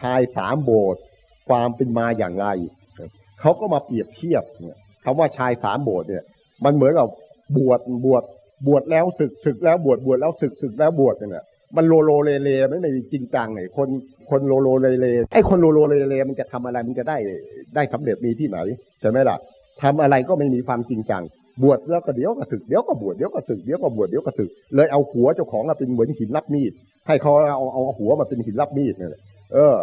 ชายสามโบสถ์ความเป็นมาอย่างไรเขาก็มาเปรียบเทียบเนี่ยคำว่าชายสามโบสถ์เนี่ย มันเหมือนกับบวชบวชบวชแล้วศึกศึกแล้วบวชบวชแล้วศึกศึกแล้วบวชเนี่ยมันโลโลเลเลไม่ในจริงจังเนี่ยคนคนโลโลเลเลไอ้คนโลโลเลเลมันจะทำอะไรมันจะได้ได้สำเร็จมีที่ไหนใช่ไหมล่ะทำอะไรก็ไม่มีความจริงจังบวชแล้วก็เดี๋ยวก็ศึกเดี๋ยวก็บวชเดี๋ยวก็ศึกเดี๋ยวก็บวชเดี๋ยวก็ศึกเลยเอาหัวเจ้าของมาเป็นเหมือนหินรับมีดให้เขาเอาเอาหัวมาเป็นหินรับมีดเนี่ย เออ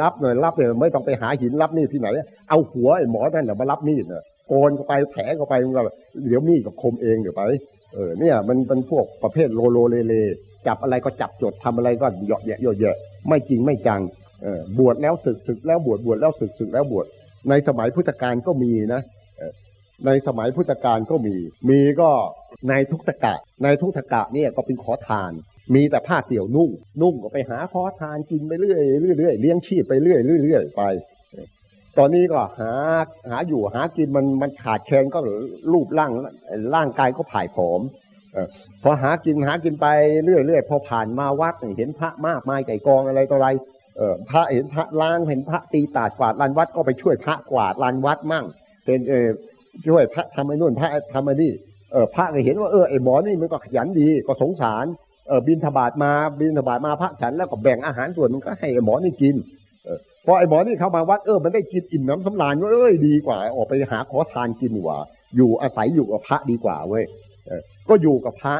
รับเลยรับเลยไม่ต้องไปหาหินรับมีดที่ไหน เอาหัวไอ้หมอนั่นน่ะมารับมีดเนี่ยโกนเข้าไปแผลเข้าไปมันก็เดี๋ยวมีดกับคมเองเดี๋ยวไป เออเนี่ย มันเป็นพวกประเภทโลโลเลเลจับอะไรก็จับจดทำอะไรก็เหยาะแยะเยาะแยะไม่จริงไม่จังเออบวชแล้วศึกศึกแล้วบวชบวชแล้วศึกศึกแล้วบวชในสมัยพุทธกาลก็มีนะในสมัยพุทธกาลก็มี มีก็ในทุกตะกะ ในทุกตะกะเนี่ยก็เป็นขอทาน มีแต่ผ้าเตี่ยวนุ่ง นุ่งก็ไปหาขอทานกินไปเรื่อยเรื่อยเลี้ยงชีพไปเรื่อยเรื่อยไป ตอนนี้ก็หาหาอยู่หากินมันมันขาดแคลนก็รูปร่างร่างกายก็ผ่ายผอมพอหากินหากินไปเรื่อยเรื่อยพอผ่านมาวัดเห็นพระมากมายไก่กองอะไรต่ออะไรเออพระเห็นพระล้างเห็นพระตีตาดกวาดลานวัดก็ไปช่วยพระกวาดลานวัดมั่งเป็นเออช่วยพระทำไอ้นู่นพระทำไอ้นี่เออพระก็เห็นว่าเออไอ้หมอนี่มันก็ขยันดีก็สงสาร เออบินทบาทมาบินทบาทมาพระฉันแล้วก็แบ่งอาหารส่วนมันก็ให้ไอ้หมอนี่กินเออพอไอ้หมอนี่เข้ามาวัดเออมันได้กินอิ่มน้ำสำราญเอ้ยดีกว่า ออกไปหาขอทานกินกว่า อยู่อาศัยอยู่กับพระดีกว่าเว้ยเออก็อยู่กับพระ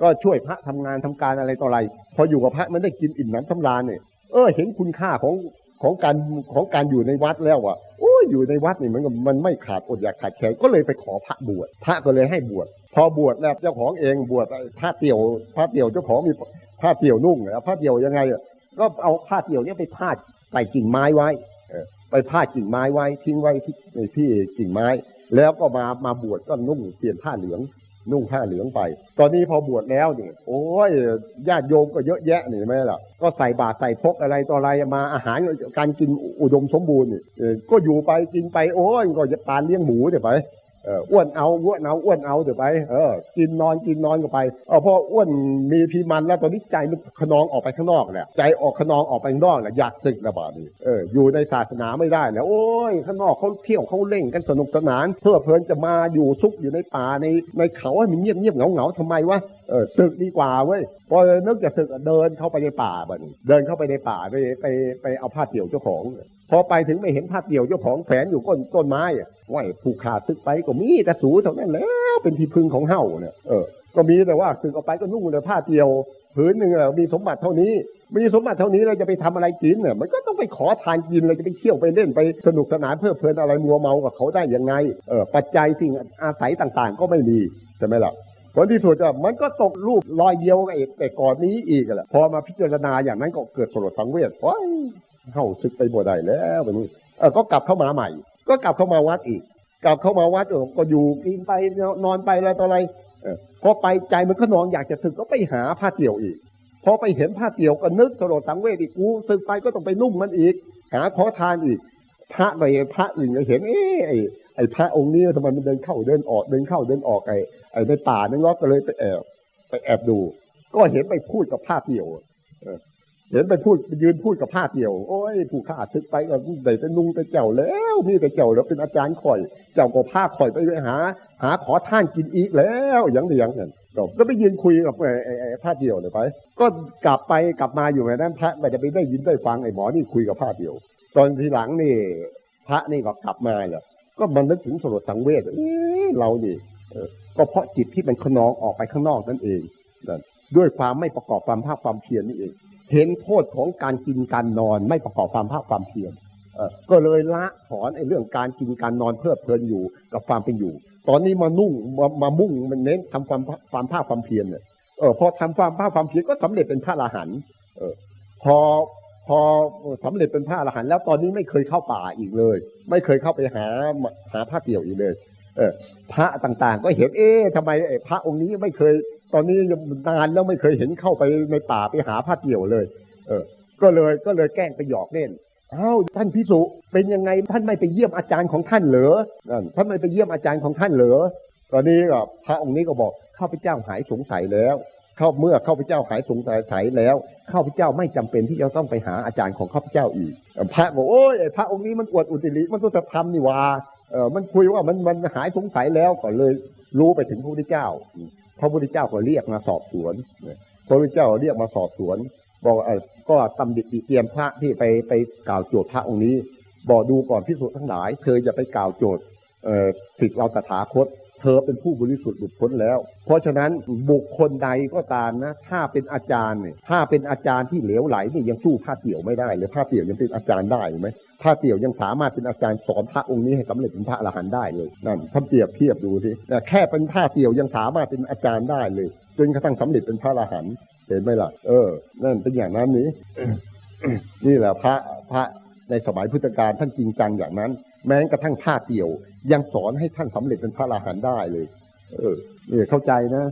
ก็ช่วยพระทำงานทำการอะไรต่ออะไร พออยู่กับพระมันได้กินอิ่มน้ำสำราญเนี่ยเออ เห็นคุณค่าของของการของการอยู่ในวัดแล้วอะโอยู่ในวัดนี่มันมันไม่ขาดอดอยากขาดแคลนก็เลยไปขอพระบวชพระก็เลยให้บวชพอบวชแล้วเจ้าของเองบวชผ้าเตี่ยวผ้าเตี่ยวเจ้าของมีผ้าเตี่ยวนุ่งผ้าเตี่ยวยังไงก็เอาผ้าเตี่ยวเนี้ยไปพาดใส่กิ่งไม้ไว้ไปพาดกิ่งไม้ไว้ทิ้งไว้ที่ที่กิ่งไม้ แล้วก็มามาบวชก็นุ่งเปลี่ยนผ้าเหลือง นุ่งผ้าเหลืองไป ตอนนี้พอบวชแล้วนี่โอ้ยญาติโยมก็เยอะแยะนี่ไม่ล่ะ ก็ใส่บาตรใส่พกอะไรต่ออะไรมาอาหารการกินอุดมสมบูรณ์นี่ก็อยู่ไปกินไปโอ้ยก็จะปานเลี้ยงหมูเดี๋ยไป อ้วนเอาอ้วนเอาอ้วนเอาเดี๋ยวไปเออกินนอนกินนอนก็ไปเออพออ้วนมีพีมันแล้วตอนนี้ใจมันขนองออกไปข้างนอกแหละใจออกขนองออกไปข้างนอกแหละอยากศึกระบาดนี่เอออยู่ในศาสนาไม่ได้แล้วโอ้ยข้างนอกเขาเที่ยวเขาเล่นกันสนุกสนานเพื่อเพลินจะมาอยู่ซุกอยู่ในป่าในในเขาให้มันเงียบเงียบเหงาเหงาทำไมวะเออศึกดีกว่าเว้ยพอเนึกจะศึกเดินเข้าไปในป่าบ้านเดินเข้าไปในป่าไปไปไปเอาผ้าเตี่ยวเจ้าของ พอไปถึงไม่เห็นผ้าเตี่ยวเจ้าของแฝนอยู่ก้นต้นไม้อะ ไหวผูกขาดซึกไปก็มีแต่สูเท่านั้นแล้วเป็นที่พึ่งของเฮาเนี่ยเออก็มีแต่ว่าซึกออกไปก็นุ่งแต่ผ้าเตี่ยวผืนหนึ่งอะมีสมบัติเท่านี้ มีสมบัติเท่านี้เราจะไปทำอะไรกินเนี่ยมันก็ต้องไปขอทานกินเราจะไปเที่ยวไปเล่นไปสนุกสนานเพื่อเพลินอะไรมัวเมากับเขาได้ยังไงเออปัจจัยสิ่งอาศัยต่างๆ ก็ไม่มีใช่ไหมล่ะผลที่สุดอะมันก็ตกรูปรอยเดียวกับแต่ก่อนนี้อีกแหละพอมาพิจารณาอย่างนั้นก็เกิดสลดสังเวชว้ยเข้าซึกไปบ่ได้แล้วแบบนี้เออก็กลับเข้ามาใหม่ ก็กลับเข้ามาวัดอีก กลับเข้ามาวัดเออก็อยู่กินไปนอนไปอะไรต่ออะไรเออพอไปใจมันก็นอนอยากจะสึกก็ไปหาผ้าเตี่ยวอีก พอไปเห็นผ้าเตี่ยวก็นึกสลดสังเวชอีกกูสึกไปก็ต้องไปนุ่มมันอีก หาขอทานอีก พระไปพระอื่นก็เห็นเอ้ไอ้ไอ้พระองค์นี้ทำไมมันเดินเข้าเดินออกเดินเข้าเดินออกไอ้ไอ้ในป่านั่นล็อกก็เลยไปแอบไปแอบดู ก็เห็นไปพูดกับผ้าเตี่ยว เห็นไปพูดไปยืนพูดกับผ้าเตี่ยว โอ้ยผู้ข้าซึกไปก็ได้แต่นุ่งแต่เจ้าแล้วนี่แต่เจ้าแล้วเป็นอาจารย์ข่อย เจ้าก็ผ้าข่อยไปหา หาขอท่านกินอีกแล้วอย่างเดียวนั่นก็ไปยืนคุยกับไอ้ผ้าเตี่ยวเลยไป ก็กลับไปกลับมาอยู่ในนั้นพระไม่จะไปได้ยินได้ฟังไอ้หมอนี่คุยกับผ้าเตี่ยว ตอนทีหลังนี่ พระนี่ก็กลับมาเลยก็มันนึกถึงสลดสังเวชเออเรานี่ก็เพราะจิตที่มันขนองออกไปข้างนอกนั่นเองนั่นด้วยความไม่ประกอบความภาคความเพียรนี่เอง เห็นโทษของการกินการนอนไม่ประกอบความภาคความเพียรก็เลยละถอนไอ้เรื่องการกินการนอนเพื่อเพลินอยู่กับความเป็นอยู่ ตอนนี้มานุ่งมามามุ่งมันเน้นทำความความภาคความเพียรเนี่ยเออพอทำความภาคความเพียรก็สำเร็จเป็นพระอรหันต์เออพอพอสำเร็จเป็นพระอรหันต์แล้วตอนนี้ไม่เคยเข้าป่าอีกเลย ไม่เคยเข้าไปหาหาผ้าเกี่ยวอีกเลย เออ พระต่างๆ ก็เห็นเอ๊ะทำไมไอ้พระองค์นี้ไม่เคย ตอนนี้นานแล้วไม่เคยเห็นเข้าไปในป่าไปหาผ้าเกี่ยวเลย เออ ก็เลยก็เลยแกล้งไปหยอกเล่นอ้าวท่านพิสุเป็นยังไงท่านไม่ไปเยี่ยมอาจารย์ของท่านเหรอท่านไม่ไปเยี่ยมอาจารย์ของท่านเหรอตอนนี้ก็พระองค์นี้ก็บอกข้าพเจ้าหายสงสัยแล้ว เข้าเมื่อข้าพเจ้าหายสงสัยแล้วข้าพเจ้าไม่จำเป็นที่จะต้องไปหาอาจารย์ของข้าพเจ้าอีก พระบอกโอ้ยพระองค์นี้มันอวดอุตริมันต้องจะทำนี่วาเออมันคุยว่ามันมันหายสงสัยแล้วก็เลยรู้ไปถึงพระพุทธเจ้า พระพุทธเจ้าก็เรียกมาสอบสวนพระพุทธเจ้าเรียกมาสอบสวน บอกเออก็ตำดิติเตรียมพระที่ไปไปกล่าวโจทย์พระองค์นี้ บอกดูก่อนพิสูจน์ทั้งหลาย เธออย่าไปกล่าวโจทย์สิทธิเราตถาคต เธอเป็นผู้บริสุทธิ์หลุดพ้นแล้ว เพราะฉะนั้นบุคคลใดก็ตามนะ ถ้าเป็นอาจารย์เนี่ยถ้าเป็นอาจารย์ที่เหลวไหลนี่ยังสู้พระเตี่ยวไม่ได้เลยพระเตี่ยวยังเป็นอาจารย์ได้ไหมพระเตี่ยวยังสามารถเป็นอาจารย์สอนพระองค์นี้ให้สำเร็จเป็นพระอรหันต์ได้เลยนั่นท่านเปรียบเทียบดูสิแค่เป็นพระเตี่ยวยังสามารถเป็นอาจารย์ได้เลยจนกระทั่งสำเร็จเป็นพระอรหันต์เห็นไหมล่ะเออ นั่นเป็นอย่างนั้นนี้นี่แหละพระพระในสมัยพุทธกาลท่านจริงจังอย่างนั้น แม้กระทั่งท่าเตี่ยว ยังสอนให้ท่านสำเร็จเป็นพระอรหันต์ได้เลย เออนี่เข้าใจนะ